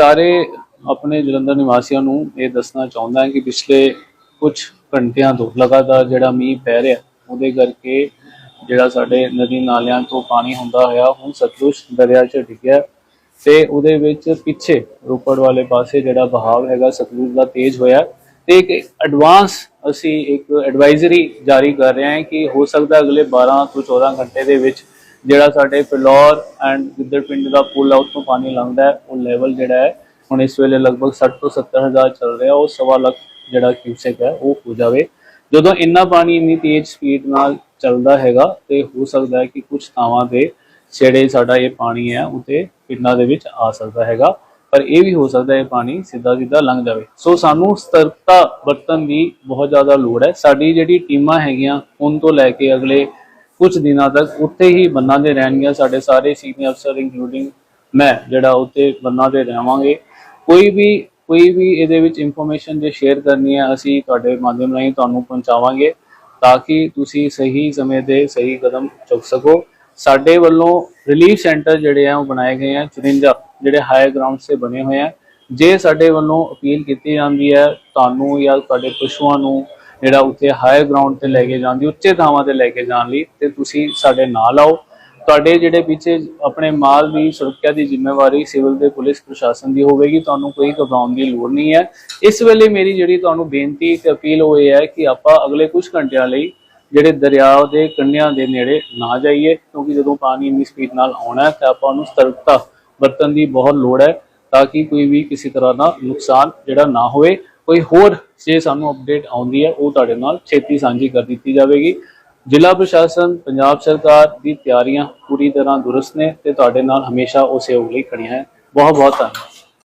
ਸਾਰੇ ਆਪਣੇ ਜਲੰਧਰ ਨਿਵਾਸੀਆਂ ਨੂੰ ਇਹ ਦੱਸਣਾ ਚਾਹੁੰਦਾ ਹਾਂ ਕਿ ਪਿਛਲੇ ਕੁਝ ਘੰਟਿਆਂ ਤੋਂ ਲਗਾਤਾਰ ਜਿਹੜਾ ਮੀਂਹ ਪੈ ਰਿਹਾ, ਉਹਦੇ ਕਰਕੇ ਜਿਹੜਾ ਸਾਡੇ ਨਦੀ ਨਾਲਿਆਂ ਤੋਂ ਪਾਣੀ ਹੁੰਦਾ ਹੋਇਆ, ਹੁਣ ਸਤਲੁਜ ਦਰਿਆ 'ਚ ਡਿੱਗਿਆ ਤੇ ਉਹਦੇ ਵਿੱਚ ਪਿੱਛੇ ਰੋਪੜ ਵਾਲੇ ਪਾਸੇ ਜਿਹੜਾ ਬਹਾਵ ਹੈਗਾ, ਸਤਲੁਜ ਦਾ ਤੇਜ਼ ਹੋਇਆ ਤੇ ਇੱਕ ਐਡਵਾਂਸ ਅਸੀਂ ਇੱਕ ਐਡਵਾਈਜ਼ਰੀ ਜਾਰੀ ਕਰ ਰਹੇ ਹਾਂ ਕਿ ਹੋ ਸਕਦਾ ਅਗਲੇ 12 ਤੋਂ 14 ਘੰਟੇ ਦੇ ਵਿੱਚ ਜਿਹੜਾ ਸਾਡੇ ਫਿਲੌਰ ਐਂਡ ਗਿੱਦੜ ਪਿੰਡ ਦਾ ਪੁਲ ਆ, ਉੱਥੋਂ ਪਾਣੀ ਲੰਘਦਾ ਹੈ। ਉਹ ਲੈਵਲ ਜਿਹੜਾ ਹੈ, ਹੁਣ ਇਸ ਵੇਲੇ ਲਗਭਗ 60 ਤੋਂ 70 ਹਜ਼ਾਰ ਚੱਲ ਰਿਹਾ। ਉਹ ਸਵਾ ਲੱਖ ਜਿਹੜਾ ਕਿਊਸੈਕ ਹੈ, ਉਹ ਹੋ ਜਾਵੇ। ਜਦੋਂ ਇੰਨਾ ਪਾਣੀ, ਇੰਨੀ ਤੇਜ਼ ਸਪੀਡ ਨਾਲ ਚੱਲਦਾ ਹੈਗਾ, ਤੇ ਹੋ ਸਕਦਾ ਹੈ ਕਿ ਕੁਝ ਥਾਵਾਂ ਤੇ ਜਿਹੜੇ ਸਾਡਾ ਇਹ ਪਾਣੀ ਹੈ ਉਤੇ ਪਿੰਡਾਂ ਦੇ ਵਿੱਚ ਆ ਸਕਦਾ ਹੈਗਾ। ਪਰ ਇਹ ਵੀ ਹੋ ਸਕਦਾ ਹੈ ਇਹ ਪਾਣੀ ਸਿੱਧਾ ਸਿੱਧਾ ਲੰਘ ਜਾਵੇ। ਸੋ ਸਾਨੂੰ ਸਤਰਕਤਾ ਵਰਤਣ ਦੀ ਬਹੁਤ ਜ਼ਿਆਦਾ ਲੋੜ ਹੈ। ਸਾਡੀ ਜਿਹੜੀ ਟੀਮਾਂ ਹੈਗੀਆਂ ਹੁਣ ਤੋਂ ਲੈ ਕੇ ਅਗਲੇ ਕੁਝ ਦਿਨਾਂ ਤੱਕ ਉੱਥੇ ਹੀ ਬੰਨਾਂ ਦੇ ਰਹਿਣਗੀਆਂ ਸਾਡੇ ਸਾਰੇ ਸੀਨੀਅਰ ਅਫਸਰ ਇਨਕਲੂਡਿੰਗ ਮੈਂ, ਜਿਹੜਾ ਉੱਥੇ ਬੰਨਾਂ ਦੇ ਰਹਾਂਗੇ ਕੋਈ ਵੀ ਕੋਈ ਵੀ ਇਹਦੇ ਵਿੱਚ ਇਨਫੋਰਮੇਸ਼ਨ ਜੇ ਸ਼ੇਅਰ ਕਰਨੀ ਹੈ, ਅਸੀਂ ਤੁਹਾਡੇ ਮਾਧਿਅਮ ਰਾਹੀਂ ਤੁਹਾਨੂੰ ਪਹੁੰਚਾਵਾਂਗੇ ਤਾਂ ਕਿ ਤੁਸੀਂ ਸਹੀ ਸਮੇਂ ਤੇ ਸਹੀ ਕਦਮ ਚੁੱਕ ਸਕੋ। ਸਾਡੇ ਵੱਲੋਂ ਰਿਲੀਫ ਸੈਂਟਰ ਜਿਹੜੇ ਆ, ਉਹ ਬਣਾਏ ਗਏ ਆ 54 ਜਿਹੜੇ ਹਾਈ ਗਰਾਊਂਡ ਸੇ ਬਣੇ ਹੋਏ ਆ। ਜੇ ਸਾਡੇ ਵੱਲੋਂ ਅਪੀਲ ਕੀਤੀ ਜਾਂਦੀ ਹੈ, ਤੁਹਾਨੂੰ ਜਾਂ ਤੁਹਾਡੇ ਪਸ਼ੂਆਂ ਨੂੰ ਜਿਹੜਾ ਉੱਥੇ ਹਾਇਰ ਗਰਾਊਂਡ ਤੇ ਲੈ ਕੇ ਜਾਣ ਦੀ, ਉੱਚੇ ਥਾਵਾਂ ਤੇ ਲੈ ਕੇ ਜਾਣ ਲਈ, ਤੇ ਤੁਸੀਂ ਸਾਡੇ ਨਾਲ ਆਓ। ਤੁਹਾਡੇ ਜਿਹੜੇ ਪਿੱਛੇ ਆਪਣੇ ਮਾਲ ਦੀ ਸੁਰੱਖਿਆ ਦੀ ਜ਼ਿੰਮੇਵਾਰੀ ਸਿਵਲ ਤੇ ਪੁਲਿਸ ਪ੍ਰਸ਼ਾਸਨ ਦੀ ਹੋਵੇਗੀ, ਤੁਹਾਨੂੰ ਕੋਈ ਘਬਰਾਉਣ ਦੀ ਲੋੜ ਨਹੀਂ ਹੈ। ਇਸ ਵੇਲੇ ਮੇਰੀ ਜਿਹੜੀ ਤੁਹਾਨੂੰ ਬੇਨਤੀ ਤੇ ਅਪੀਲ ਉਹ ਇਹ ਹੈ ਕਿ ਆਪਾਂ ਅਗਲੇ ਕੁਝ ਘੰਟਿਆਂ ਲਈ ਜਿਹੜੇ ਦਰਿਆ ਦੇ ਕੰਢਿਆਂ ਦੇ ਨੇੜੇ ਨਾ ਜਾਈਏ, ਕਿਉਂਕਿ ਜਦੋਂ ਪਾਣੀ ਇੰਨੀ ਸਪੀਡ ਨਾਲ ਆਉਣਾ ਹੈ, ਤਾਂ ਆਪਾਂ ਨੂੰ ਸਤਰਕਤਾ ਵਰਤਣ ਦੀ ਬਹੁਤ ਲੋੜ ਹੈ, ਤਾਂ ਕਿ ਕੋਈ ਵੀ ਕਿਸੇ ਤਰ੍ਹਾਂ ਦਾ ਨੁਕਸਾਨ ਜਿਹੜਾ ਨਾ ਹੋਵੇ। ਕੋਈ ਹੋਰ ਜੇ ਸਾਨੂੰ ਅਪਡੇਟ ਆਉਂਦੀ ਹੈ, ਉਹ ਤੁਹਾਡੇ ਨਾਲ ਛੇਤੀ ਸਾਂਝੀ ਕਰ ਦਿੱਤੀ ਜਾਵੇਗੀ। ਜ਼ਿਲ੍ਹਾ ਪ੍ਰਸ਼ਾਸਨ, ਪੰਜਾਬ ਸਰਕਾਰ ਦੀ ਤਿਆਰੀਆਂ ਪੂਰੀ ਤਰ੍ਹਾਂ ਦੁਰਸਤ ਨੇ ਤੇ ਤੁਹਾਡੇ ਨਾਲ ਹਮੇਸ਼ਾ ਉਹ ਸਹਿਯੋਗ ਲਈ ਖੜੀਆਂ ਹੈ। ਬਹੁਤ ਬਹੁਤ ਧੰਨਵਾਦ।